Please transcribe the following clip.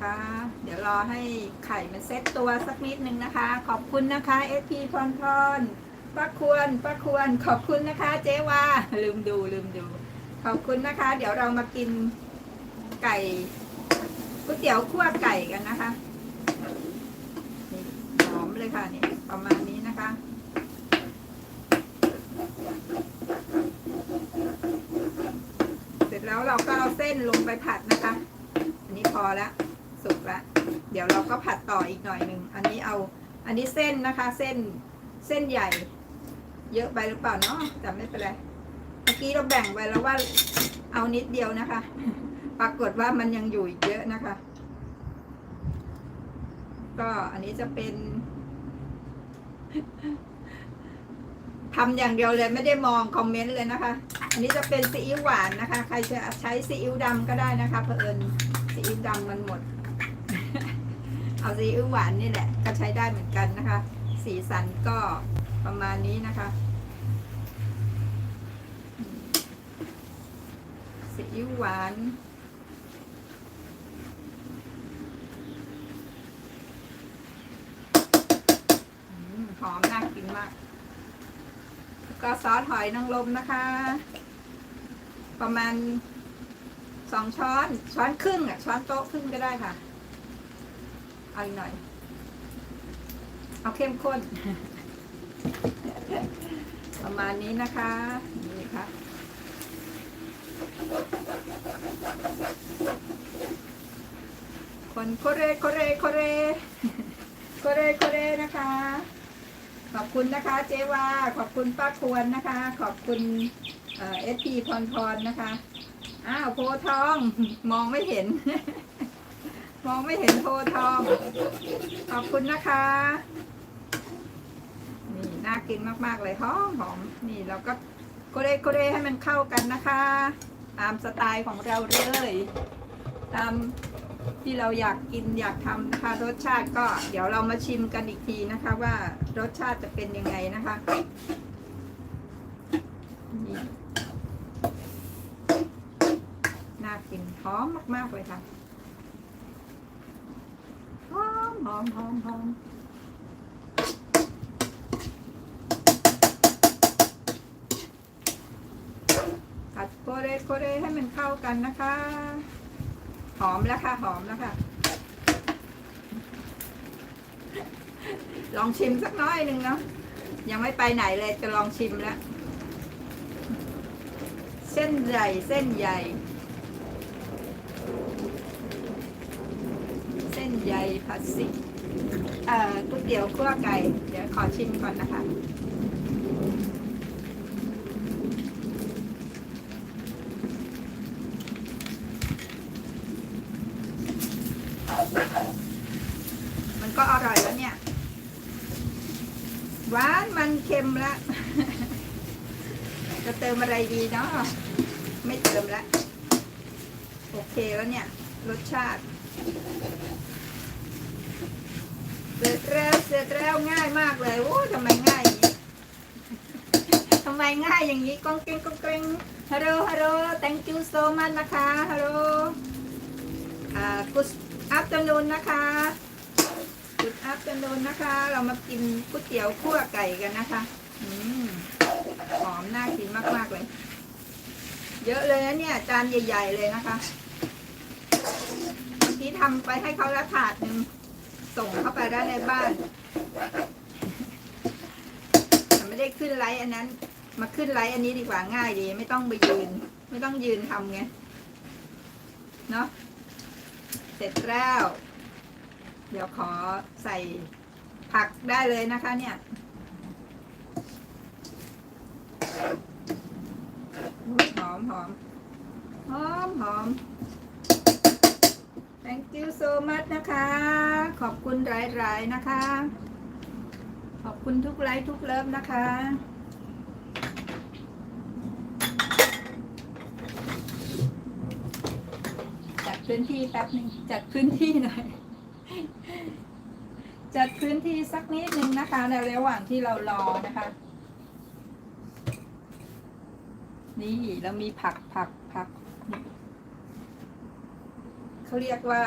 นะคะ เดี๋ยวรอให้ไข่มันเซ็ตตัวสักนิดนึงนะคะ ขอบคุณนะคะเอพีพรพรป้าควรป้าควร ขอบคุณนะคะ เจ๊ว่าลืมดูลืมดู ขอบคุณนะคะ เดี๋ยวเรามากินไก่ก๋วยเตี๋ยวคั่วไก่กันนะคะหอมเลยค่ะนี่ประมาณนี้นะคะเสร็จแล้วเราก็เอาเส้นลงไปผัดนะคะ อันนี้พอแล้ว สุกแล้วเดี๋ยวเราก็ผัดต่ออีกหน่อยหนึ่งอันนี้เอาอันนี้เส้นนะคะ เส้นเส้นใหญ่ เยอะไปหรือเปล่าเนาะแต่ไม่เป็นไรเมื่อกี้เราแบ่งไว้แล้วว่าเอานิดเดียวนะคะ ปรากฏว่ามันยังอยู่อีกเยอะนะคะ ก็อันนี้จะเป็นทำอย่างเดียวเลยไม่ได้มองคอมเมนต์เลยนะคะ อันนี้จะเป็นซีอิ๊วหวานนะคะ ใครจะใช้ซีอิ๊วดำก็ได้นะคะเผอิญซีอิ๊วดำมันหมด เอาซีอิ๊วหวานนี่แหละ ก็ใช้ได้เหมือนกันนะคะ สีสันก็ประมาณนี้นะคะซีอิ๊วหวานหอมน่ากินมาก ก็ซอสหอยนางรมนะคะ ประมาณสองช้อน ช้อนครึ่งอะ ช้อนโต๊ะครึ่งก็ได้ค่ะ เอาอีกหน่อย เอาเข้มข้น ประมาณนี้นะคะ นี่ค่ะคนโคเรโคเรโคเรโคเรโคเรนะคะ ขอบคุณนะคะ เจวาขอบคุณป้าควรนะคะ ขอบคุณเอสพีพรพรนะคะ อ้าวโพธิ์ทอง มองไม่เห็น มองไม่เห็นโพทอง ขอบคุณนะคะ นี่น่ากินมากๆเลยหอมหอมนี่เราก็โกเรโกเรให้มันเข้ากันนะคะ ตามสไตล์ของเราเลย ตามที่เราอยากกินอยากทำนะคะ รสชาติก็เดี๋ยวเรามาชิมกันอีกทีนะคะว่ารสชาติจะเป็นยังไงนะคะนี่น่ากินหอมมากๆเลยค่ะห อมหอมหอมหอมผัดโคเรโคเรให้มันเข้ากันนะคะ หอมแล้วค่ะ หอมแล้วค่ะ ลองชิมสักน้อยหนึ่งเนาะยังไม่ไปไหนเลยจะลองชิมแล้ว เส้นใหญ่เส้นใหญ่ เส้น ใหญ่ผัดสิกก๋วยเตี๋ยวคั่วไก่ เดี๋ยวขอชิมก่อนนะคะ มันก็อร่อยแล้วเนี่ย หวานมันเค็มละ จะเติมอะไรดีเนาะ ไม่เติมละ โอเคแล้วเนี่ย รสชาติ เสร็จแล้วเสร็จแล้วง่ายมากเลยโอ้ทำไมง่ายอย่างนี้ทำไมง่ายอย่างนี้ก้องเกงก้องเกงฮัลโหลฮัลโหล thank you so much นะคะฮัลโหลอ่า good afternoon นะคะ good afternoon นะคะ เรามากินก๋วยเตี๋ยวคั่วไก่กันนะคะอืมหอมน่ากินมากๆเลย เยอะเลยนะเนี่ยจานใหญ่ ๆ เลยนะคะเมื่ทำไปให้เขาละถาดหนึ่ง ส่งเข้าไปได้ในบ้านแต่ไม่ได้ขึ้นไลฟ์อันนั้น มาขึ้นไลฟ์อันนี้ดีกว่าง่ายดี ไม่ต้องไปยืน ไม่ต้องยืนทำไงเนาะเสร็จแล้ว เดี๋ยวขอใส่ผักได้เลยนะคะเนี่ย หอมหอมหอมหอม thank you so much นะคะ ขอบคุณหลายๆนะคะ ขอบคุณทุกไลค์ทุกเลิฟนะคะจัดพื้นที่แป๊บหนึ่งจัดพื้นที่หน่อยจัดพื้นที่สักนิดนึงนะคะ ในระหว่างที่เรารอนะคะ นี่เรามีผักผักผักนี่ เขาเรียกว่า